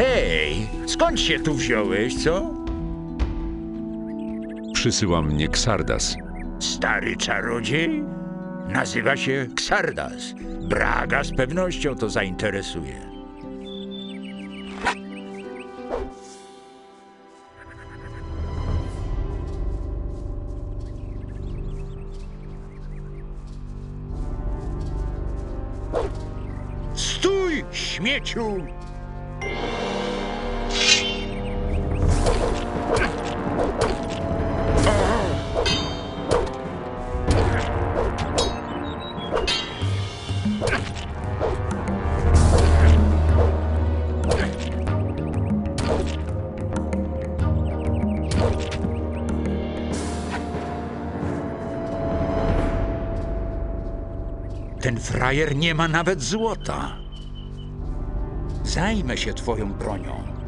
Hej, skąd się tu wziąłeś, co? Przysyła mnie Ksardas. Stary czarodziej? Nazywa się Xardas. Braga z pewnością to zainteresuje. Stój, śmieciu! Ten frajer nie ma nawet złota. Zajmę się twoją bronią.